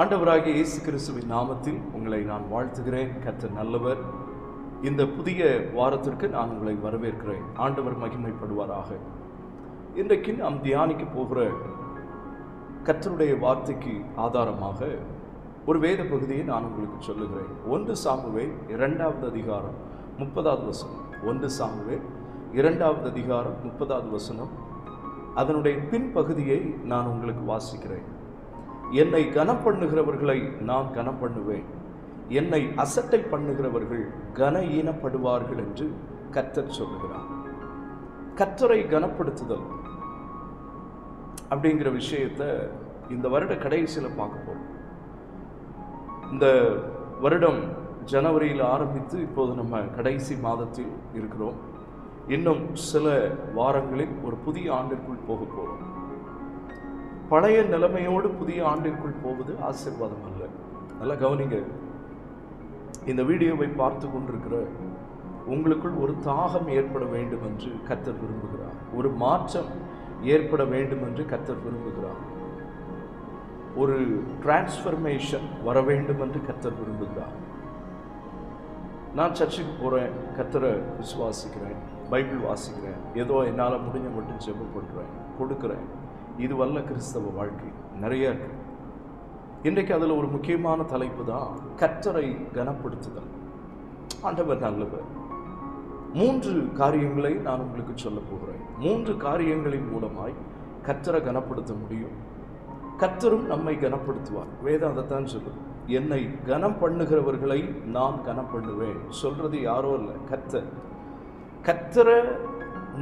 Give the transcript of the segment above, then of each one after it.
ஆண்டவராகிய இயேசு கிறிஸ்துவின் நாமத்தில் உங்களை நான் வாழ்த்துகிறேன். கத்த நல்லவர். இந்த புதிய வாரத்திற்கு நான் உங்களை வரவேற்கிறேன். ஆண்டவர் மகிமைப்படுவாராக. இன்றைக்கு நாம் தியானிக்க போகிற கத்தருடைய வார்த்தைக்கு ஆதாரமாக ஒரு வேத பகுதியை நான் உங்களுக்கு சொல்லுகிறேன். ஒன்று சாமுவே இரண்டாவது அதிகாரம் முப்பதாவது வசனம். ஒன்று சாமுவே இரண்டாவது அதிகாரம் முப்பதாவது வசனம். அதனுடைய பின்பகுதியை நான் உங்களுக்கு வாசிக்கிறேன். என்னை கனப்பண்ணுகிறவர்களை நான் கனம் பண்ணுவேன் என்னை அசட்டை பண்ணுகிறவர்கள் கன ஈனப்படுவார்கள் என்று கர்த்தர் சொல்லுகிறார். கத்தரை கனப்படுத்துதல் அப்படிங்கிற விஷயத்தை இந்த வருட கடைசியில் பார்க்க போகிறோம் இந்த வருடம் ஜனவரியில் ஆரம்பித்து இப்போது நம்ம கடைசி மாதத்தில் இருக்கிறோம். இன்னும் சில வாரங்களில் ஒரு புதிய ஆண்டிற்குள் போக போகிறோம் பழைய நிலைமையோடு புதிய ஆண்டிற்குள் போவது ஆசீர்வாதம் அல்ல. நல்லா கவனிங்க. இந்த வீடியோவை பார்த்து கொண்டிருக்கிற உங்களுக்குள் ஒரு தாகம் ஏற்பட வேண்டும் என்று கத்தர் விரும்புகிறார். ஒரு மாற்றம் ஏற்பட வேண்டும் என்று கத்தர் விரும்புகிறார். ஒரு டிரான்ஸ்ஃபர்மேஷன் வர வேண்டும் என்று கத்தர் விரும்புகிறார். நான் சர்ச்சுக்கு போகிறேன் கத்தரை விசுவாசிக்கிறேன் பைபிள் வாசிக்கிறேன் ஏதோ என்னால் முடிஞ்ச மட்டும் ஜெபம் பண்ணுறேன் கொடுக்குறேன். இதுவல்ல கிறிஸ்தவ வாழ்க்கை நிறைய இருக்கு. இன்றைக்கு அதில் ஒரு முக்கியமான தலைப்பு தான் கத்தரை கனப்படுத்துதல். ஆண்டவர் நல்லவர். மூன்று காரியங்களை நான் உங்களுக்கு சொல்ல போகிறேன். மூன்று காரியங்களின் மூலமாய் கத்தரை கனப்படுத்த முடியும். கத்தரும் நம்மை கனப்படுத்துவார். வேதம் அதைத்தான் சொல்லுது. என்னை கனம் பண்ணுகிறவர்களை நான் கனம் பண்ணுவேன் சொல்றது யாரோ இல்லை கத்தர் கத்தரை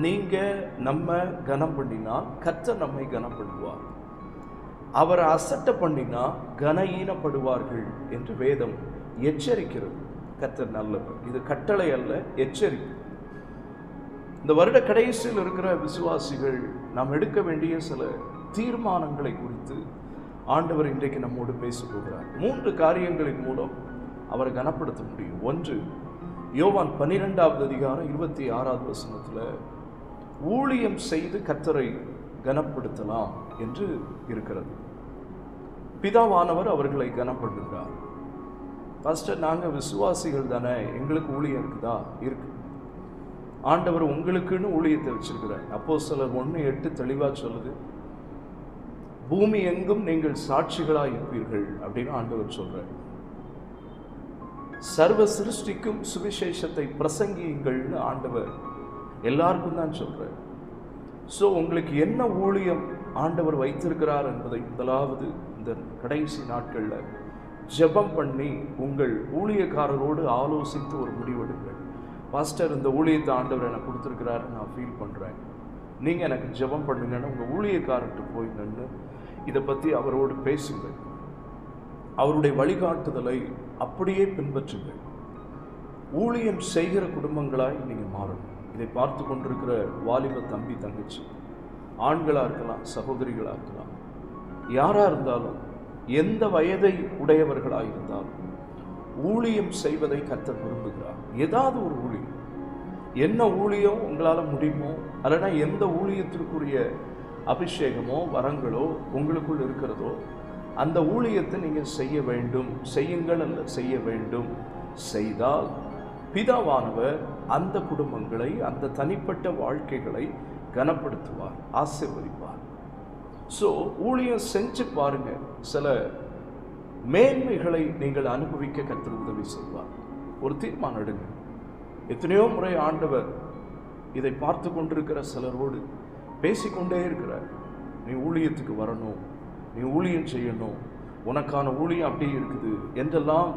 நீங்கள் நம்ம கனம் பண்ணினால் கத்தர் நம்மை கனம் பண்ணுவார் அவரை அசட்டை பண்ணினா கனஈனப்படுவார்கள் என்று வேதம் எச்சரிக்கிறது. கத்தர் நல்லவர். இது கட்டளை அல்ல எச்சரிக்கை இந்த வருட கடைசியில் இருக்கிற விசுவாசிகள் நாம் எடுக்க வேண்டிய சில தீர்மானங்களை குறித்து ஆண்டவர் இன்றைக்கு நம்மோடு பேசப்போகிறார் மூன்று காரியங்களின் மூலம் அவரை கனப்படுத்த முடியும். ஒன்று யோவான் பன்னிரெண்டாவது அதிகாரம் இருபத்தி ஆறாவது வசனத்தில் ஊழியம் செய்து கத்தரை கனப்படுத்தலாம் என்று இருக்கிறது. பிதாவானவர் அவர்களை கனப்படுத்துகிறார். ஃபஸ்ட்டு நாங்கள் விசுவாசிகள் தானே எங்களுக்கு ஊழியம் இருக்குதா? இருக்கு. ஆண்டவர் உங்களுக்குன்னு ஊழியத்தை வச்சிருக்கிறார். அப்போ சிலர் ஒன்று எட்டு தெளிவாக சொல்லுது. பூமி எங்கும் நீங்கள் சாட்சிகளாக இருப்பீர்கள் அப்படின்னு ஆண்டவர் சொல்கிறார் சர்வ சிருஷ்டிக்கும் சுவிசேஷத்தை பிரசங்கியுங்கள்னு ஆண்டவர் எல்லாருக்கும் தான் சொல்கிறேன் ஸோ உங்களுக்கு என்ன ஊழியம் ஆண்டவர் வைத்திருக்கிறார் என்பதை முதலாவது இந்த கடைசி நாட்களில் ஜெபம் பண்ணி உங்கள் ஊழியக்காரரோடு ஆலோசித்து ஒரு முடிவெடுங்கள் பாஸ்டர் இந்த ஊழியத்தை ஆண்டவர் எனக்கு கொடுத்துருக்கிறாரு நான் ஃபீல் பண்ணுறேன் நீங்கள் எனக்கு ஜெபம் பண்ணுங்கன்னு உங்கள் ஊழியக்காரர்கிட்ட போய் நின்று இதை பற்றி அவரோடு பேசுங்கள். அவருடைய வழிகாட்டுதலை அப்படியே பின்பற்றுங்கள். ஊழியம் செய்கிற குடும்பங்களாய் நீங்கள் மாறணும். இதை பார்த்து கொண்டிருக்கிற வாலிப தம்பி தங்கச்சி. ஆண்களாக இருக்கலாம் சகோதரிகளாக இருக்கலாம். யாராக இருந்தாலும் எந்த வயதை உடையவர்களாக இருந்தாலும் ஊழியம் செய்வதை கத்த விரும்புகிறார். ஏதாவது ஒரு ஊழியம். என்ன ஊழியம் உங்களால் முடியுமோ அல்லனா எந்த ஊழியத்திற்குரிய அபிஷேகமோ வரங்களோ உங்களுக்குள் இருக்கிறதோ அந்த ஊழியத்தை நீங்கள் செய்ய வேண்டும். செய்யுங்கள் அல்ல செய்ய வேண்டும். செய்தால் பிதாவானவர் அந்த குடும்பங்களை அந்த தனிப்பட்ட வாழ்க்கைகளை கனப்படுத்துவார் ஆசிர்வதிப்பார். ஸோ ஊழியம் செஞ்சு பாருங்க சில மேன்மைகளை நீங்கள் அனுபவிக்க கற்று உதவி செய்வார். ஒரு தீர்மானம் எடுங்க. எத்தனையோ முறை ஆண்டவர் இதை பார்த்து கொண்டிருக்கிற சிலரோடு பேசிக்கொண்டே இருக்கிறார். நீ ஊழியத்துக்கு வரணும் நீ ஊழியம் செய்யணும் உனக்கான ஊழியம் அப்படியே இருக்குது என்றெல்லாம்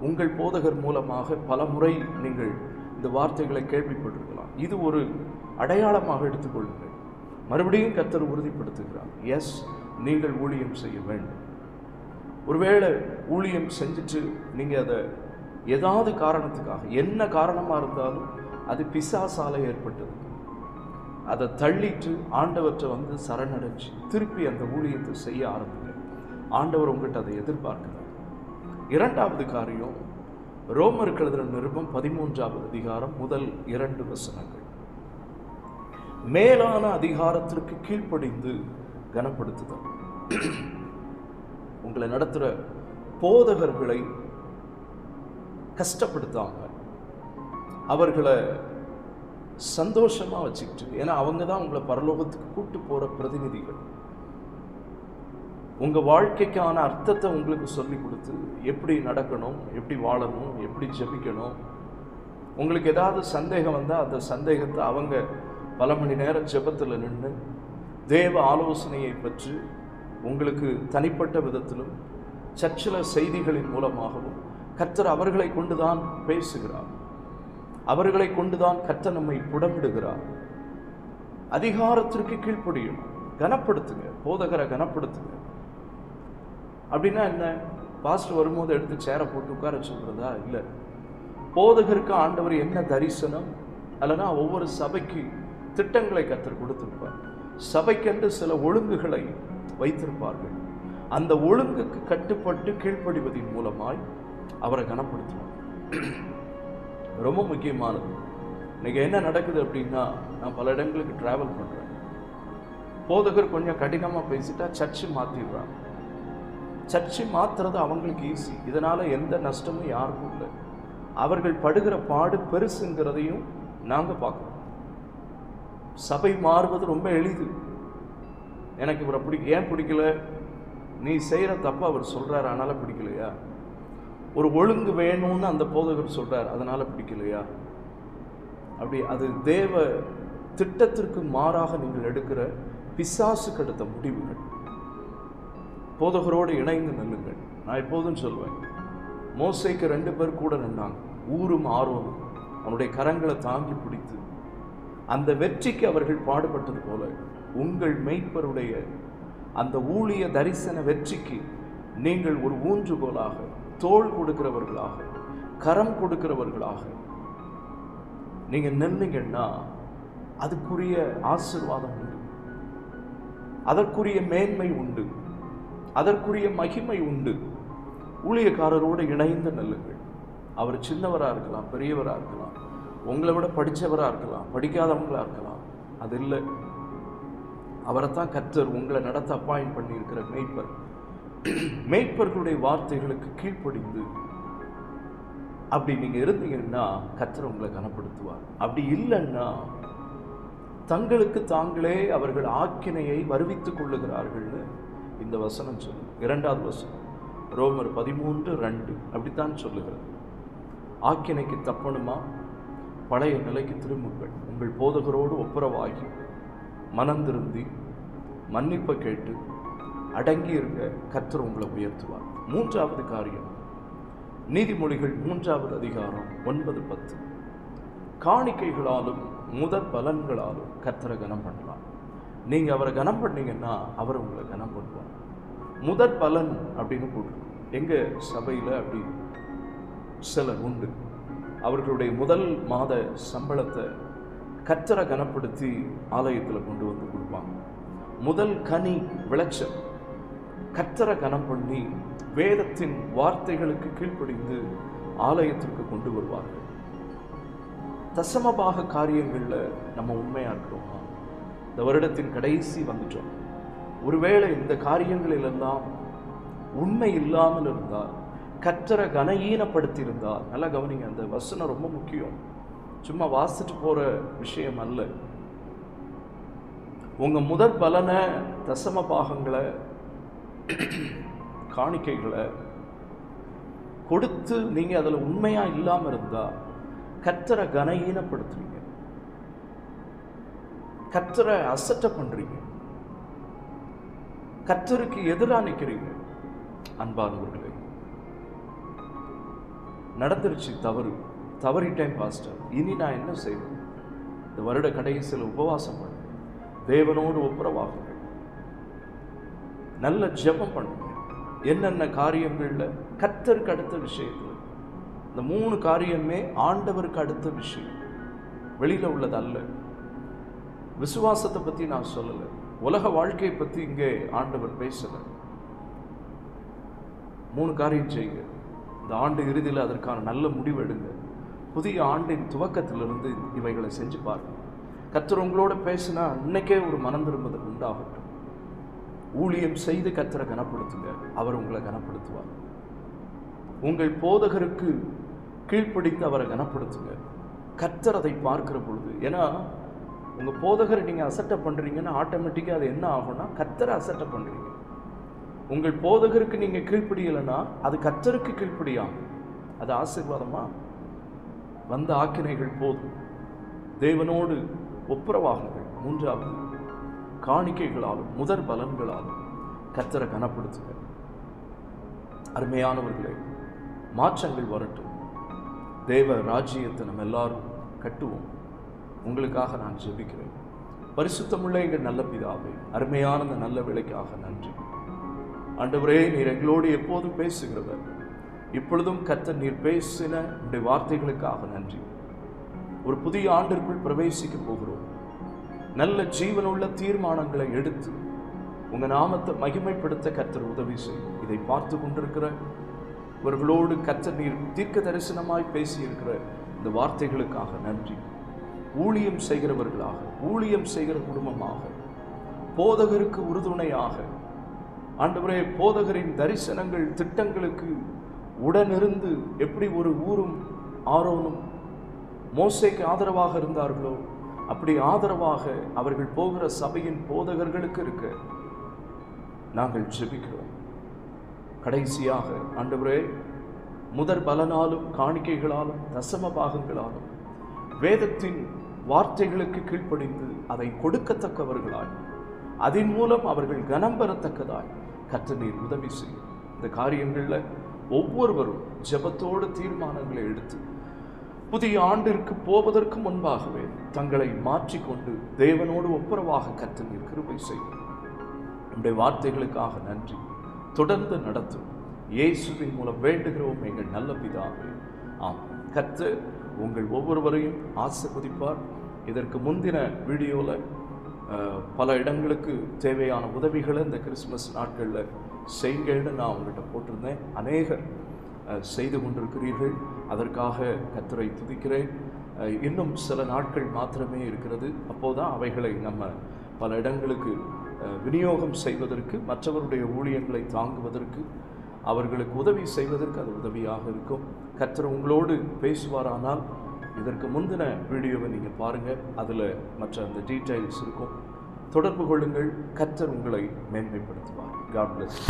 உங்கள் போதகர் மூலமாக பல முறை நீங்கள் இந்த வார்த்தைகளை கேள்விப்பட்டிருக்கலாம். இது ஒரு அடையாளமாக எடுத்துக்கொள்ளுங்கள். மறுபடியும் கத்தர் உறுதிப்படுத்துகிறார். எஸ் நீங்கள் ஊழியம் செய்ய வேண்டும். ஒருவேளை ஊழியம் செஞ்சுட்டு நீங்கள் அதை ஏதாவது காரணத்துக்காக என்ன காரணமாக இருந்தாலும் அது பிசாசால ஏற்பட்டது. அதை தள்ளிட்டு ஆண்டவற்றை வந்து சரணடைஞ்சு திருப்பி அந்த ஊழியத்தை செய்ய ஆரம்பிங்க. ஆண்டவர் உங்கள்கிட்ட அதை எதிர்பார்க்க இரண்டாவது காரியம் ரோமர் கழுதின நிருபம் பதிமூன்றாவது அதிகாரம் முதல் இரண்டு வசனங்கள். மேலான அதிகாரத்திற்கு கீழ்ப்படிந்து கனப்படுத்துதல். உங்களை நடத்துகிற போதகர்களை கஷ்டப்படுத்தாம அவர்களை சந்தோஷமாக வச்சுக்கிட்டு ஏன்னா அவங்க தான் உங்களை பரலோகத்துக்கு கூட்டு போகிற பிரதிநிதிகள். உங்கள் வாழ்க்கைக்கான அர்த்தத்தை உங்களுக்கு சொல்லி கொடுத்து எப்படி நடக்கணும் எப்படி வாழணும் எப்படி ஜெபிக்கணும்? உங்களுக்கு ஏதாவது சந்தேகம் வந்தால் அந்த சந்தேகத்தை அவங்க பல மணி நேரம் ஜெபத்தில் நின்று தேவ ஆலோசனையை பற்றி உங்களுக்கு தனிப்பட்ட விதத்திலும் சர்ச்சில் செய்திகளின் மூலமாகவும் கர்த்தர் அவர்களை கொண்டு தான் பேசுகிறார். அவர்களை கொண்டு தான் கர்த்தர் நம்மை புடமிடுகிறார். அதிகாரத்திற்கு கீழ்ப்படியும். கனப்படுத்துங்க. போதகரை கனப்படுத்துங்க. அப்படின்னா என்ன? பாஸ்டர் வரும்போது எடுத்து சேரை போட்டு உட்கார சொல்கிறதா இல்லை. போதகருக்கு ஆண்டவர் என்ன தரிசனம்? அல்லனா ஒவ்வொரு சபைக்கு திட்டங்களை கத்தர் கொடுத்திருப்பார். சபைக்கென்று சில ஒழுங்குகளை வைத்திருப்பார்கள். அந்த ஒழுங்குக்கு கட்டுப்பட்டு கீழ்ப்படிவதன் மூலமாய் அவரை கனப்படுத்துவார். ரொம்ப முக்கியமானது. இன்னைக்கு என்ன நடக்குது அப்படின்னா நான் பல இடங்களுக்கு ட்ராவல் பண்ணுறேன் போதகர் கொஞ்சம் கடினமாக பேசிட்டா சர்ச்சு மாற்றிடுறாங்க சர்ச்சை மாத்துறது அவங்களுக்கு ஈஸி இதனால் எந்த நஷ்டமும் யாருக்கும் இல்லை. அவர்கள் படுகிற பாடு பெருசுங்கிறதையும் நாங்கள் பார்க்குறோம். சபை மாறுவது ரொம்ப எளிது. எனக்கு இவரை பிடிக்க ஏன் பிடிக்கல? நீ செய்கிற தப்பை அவர் சொல்கிறார் அதனால் பிடிக்கலையா? ஒரு ஒழுங்கு வேணும்னு அந்த போதகர் சொல்கிறார் அதனால் பிடிக்கலையா? அப்படி அது தேவ திட்டத்திற்கு மாறாக நீங்கள் எடுக்கிற பிசாசுக்கு எடுத்த முடிவுகள். போதகரோடு இணைந்து நில்லுங்கள். நான் எப்போதும் சொல்வேன். மோசைக்கு ரெண்டு பேர் கூட நின்றாங்க. ஊரும் ஆர்வமும். அவனுடைய கரங்களை தாங்கி பிடித்து. அந்த வெற்றிக்கு அவர்கள் பாடுபட்டது போல உங்கள் மெய்ப்பருடைய அந்த ஊழிய தரிசன வெற்றிக்கு நீங்கள் ஒரு ஊன்றுகோலாக தோள் கொடுக்கிறவர்களாக கரம் கொடுக்கிறவர்களாக நீங்க நின்னீங்கன்னா அதுக்குரிய ஆசீர்வாதம் உண்டு. அதற்குரிய மேன்மை உண்டு. அதற்குரிய மகிமை உண்டு. ஊழியக்காரரோடு இணைந்து நல்லுங்கள். அவர் சின்னவராக இருக்கலாம் பெரியவராக இருக்கலாம் உங்களை விட படித்தவராக இருக்கலாம் படிக்காதவங்களா இருக்கலாம் அது இல்லை. அவரைத்தான் கத்தர் உங்களை நடத்த அப்பாயின் பண்ணியிருக்கிற மெய்ப்பர். மெய்ப்பர்களுடைய வார்த்தைகளுக்கு கீழ்ப்படிந்து அப்படி நீங்கள் இருந்தீங்கன்னா கத்தர் உங்களை கனப்படுத்துவார். அப்படி இல்லைன்னா தங்களுக்கு தாங்களே அவர்கள் ஆக்கினையை வருவித்துக் கொள்ளுகிறார்கள்னு இந்த வசனம் சொல்லு. இரண்டாவது வசனம். ரோமர் பதிமூன்று ரெண்டு. அப்படித்தான் சொல்லுகிறது. ஆக்கினைக்கு தப்பணுமா? பழைய நிலைக்கு திரும்புங்கள். உங்கள் போதகரோடு ஒப்புரவாகி மனம் திருந்தி மன்னிப்பை கேட்டு அடங்கி இருக்க கர்த்தர் உங்களை உயர்த்துவார். மூன்றாவது காரியம். நீதிமொழிகள் மூன்றாவது அதிகாரம் ஒன்பது பத்து. காணிக்கைகளாலும் முதற் பலன்களாலும் கர்த்தரை கனம் பண்ணலாம் நீங்கள் அவரை கனம் பண்ணீங்கன்னா அவர் உங்களை கனம் பண்ணுவார். முதற் பலன் அப்படின்னு போட்டிருக்கும் எங்கள் சபையில் அப்படி சிலர் உண்டு. அவர்களுடைய முதல் மாத சம்பளத்தை கர்த்தரை கனப்படுத்தி ஆலயத்தில் கொண்டு வந்து கொடுப்பாங்க. முதல் கனி விளைச்சல் கர்த்தரை கனம் பண்ணி வேதத்தின் வார்த்தைகளுக்கு கீழ்ப்படிந்து ஆலயத்திற்கு கொண்டு வருவார்கள். தசமபாக காரியங்களில் நம்ம உண்மையாக இருக்கிறோமா? இந்த வருடத்தின் கடைசி வந்துட்டோம். ஒருவேளை இந்த காரியங்களிலெல்லாம் உண்மை இல்லாமல் இருந்தால் கற்றரை கனஈனப்படுத்தியிருந்தால் நல்லா கவனிங்க அந்த வசனம் ரொம்ப முக்கியம். சும்மா வாசிட்டு போகிற விஷயம் அல்ல. உங்கள் முதற் பலனை தசம பாகங்களை காணிக்கைகளை கொடுத்து நீங்கள் அதில் உண்மையாக இல்லாமல் இருந்தால் கற்றரை கனஈனப்படுத்துவீங்க கத்தரை அசட்ட பண்றீங்க. கத்தருக்கு எதிராக நிற்கிறீங்க அன்பானவர்களே நடந்துருச்சு தவறு. தவறிட்டேன் பாஸ்டர். இனி நான் என்ன செய்வேன்? இந்த வருட கடைசியில் உபவாசம் பண்ணுங்க தேவனோடு ஒப்புரவாகுங்கள் நல்ல ஜெபம் பண்ணுங்க. என்னென்ன காரியங்கள்ல? கத்தருக்கு அடுத்த விஷயத்தில். இந்த மூணு காரியமே ஆண்டவருக்கு அடுத்த விஷயம். வெளியில உள்ளது அல்ல விசுவாசத்தை பற்றி நான் சொல்லலை. உலக வாழ்க்கையை பற்றி இங்கே ஆண்டவர் பேசலை. மூணு காரியம் செய்யுங்க. இந்த ஆண்டு இறுதியில் அதற்கான நல்ல முடிவு எடுங்க. புதிய ஆண்டின் துவக்கத்திலிருந்து இவைகளை செஞ்சு பாருங்கள் கத்தர் உங்களோட பேசினா இன்னைக்கே ஒரு மனம் திரும்புதல் உண்டாகட்டும். ஊழியம் செய்து கத்தரை கனப்படுத்துங்க. அவர் உங்களை கனப்படுத்துவார். உங்கள் போதகருக்கு கீழ்ப்பிடித்து அவரை கனப்படுத்துங்க. கத்தர் அதை பார்க்கிற பொழுது ஏன்னா உங்கள் போதகரை நீங்கள் அசட்டை பண்ணுறீங்கன்னா ஆட்டோமேட்டிக்காக அது என்ன ஆகும்னா கத்தரை அசட்டை பண்ணுறீங்க உங்கள் போதகருக்கு நீங்கள் கீழ்ப்படியலைன்னா அது கத்தருக்கு கீழ்ப்படியாகும். அது ஆசீர்வாதமாக வந்த ஆக்கினைகள் போதும். தேவனோடு ஒப்புரவாகுங்கள் மூன்றாவது காணிக்கைகளாலும் முதற் பலன்களாலும் கத்தரை கனப்படுத்துங்க அருமையானவர்களே மாற்றங்கள் வரட்டும். தேவ ராஜ்யத்தை நம்ம எல்லாரும் கட்டுவோம். உங்களுக்காக நான் ஜெபிக்கிறேன். பரிசுத்தமுள்ள எங்கள் நல்ல பிதாவே அருமையான இந்த நல்ல விலைக்காக நன்றி. ஆண்டவரே நீர் எங்களோடு எப்போதும் பேசுகிறவர். இப்பொழுதும் கத்த நீர் பேசின உடைய வார்த்தைகளுக்காக நன்றி. ஒரு புதிய ஆண்டிற்குள் பிரவேசிக்க போகிறோம். நல்ல ஜீவனுள்ள தீர்மானங்களை எடுத்து உங்கள் நாமத்தை மகிமைப்படுத்த கத்தர் உதவி செய்யும். இதை பார்த்து கொண்டிருக்கிற இவர்களோடு கத்தர் நீர் தீர்க்க தரிசனமாய் பேசியிருக்கிற இந்த வார்த்தைகளுக்காக நன்றி. ஊழியம் செய்கிறவர்களாக ஊழியம் செய்கிற குடும்பமாக போதகருக்கு உறுதுணையாக. ஆண்டவரே போதகரின் தரிசனங்கள் திட்டங்களுக்கு உடனிருந்து எப்படி ஒரு ஊரும் ஆரோனும் மோசைக்கு ஆதரவாக இருந்தார்களோ அப்படி ஆதரவாக அவர்கள் போகிற சபையின் போதகர்களுக்கு இருக்க நாங்கள் ஜெபிக்கிறோம். கடைசியாக ஆண்டவரே முதற் பலனாலும் காணிக்கைகளாலும் தசம பாகங்களாலும் வேதத்தின் வார்த்தைகளுக்கு கீழ்ப்படிந்து அதை கொடுக்கத்தக்கவர்களாய். அதன் மூலம் அவர்கள் கனம் பெறத்தக்கதாய். கற்று நீர் உதவி செய்யும். இந்த காரியங்களில் ஒவ்வொருவரும் ஜெபத்தோடு தீர்மானங்களை எடுத்து புதிய ஆண்டிற்கு போவதற்கு முன்பாகவே தங்களை மாற்றிக்கொண்டு தேவனோடு ஒப்புரவாக கற்று நீர் கிருபை செய்யும். உடைய வார்த்தைகளுக்காக நன்றி. தொடர்ந்து நடத்தும். இயேசுவின் மூலம் வேண்டுகிறோம் எங்கள் நல்ல பிதாவே. ஆம் கற்று உங்கள் ஒவ்வொருவரையும் ஆசிர்வதிப்பார். இதற்கு முந்தின வீடியோவில் பல இடங்களுக்கு தேவையான உதவிகளை இந்த கிறிஸ்மஸ் நாட்களில் செய்யுங்கள்னு நான் உங்கள்கிட்ட போட்டிருந்தேன். அநேகர் செய்து கொண்டிருக்கிறீர்கள். அதற்காக கத்தரை துதிக்கிறேன். இன்னும் சில நாட்கள் மாத்திரமே இருக்கிறது. அப்போதான் அவைகளை நம்ம பல இடங்களுக்கு விநியோகம் செய்வதற்கு மற்றவருடைய ஊழியங்களை தாங்குவதற்கு அவர்களுக்கு உதவி செய்வதற்கு அது உதவியாக இருக்கும். கர்த்தர் உங்களோடு பேசுவாரானால் இதற்கு முந்தின வீடியோவை நீங்கள் பாருங்கள் அதில் மற்ற அந்த டீட்டெயில்ஸ் இருக்கும். தொடர்பு கொள்ளுங்கள். கர்த்தர் உங்களை மேன்மைப்படுத்துவார். God plus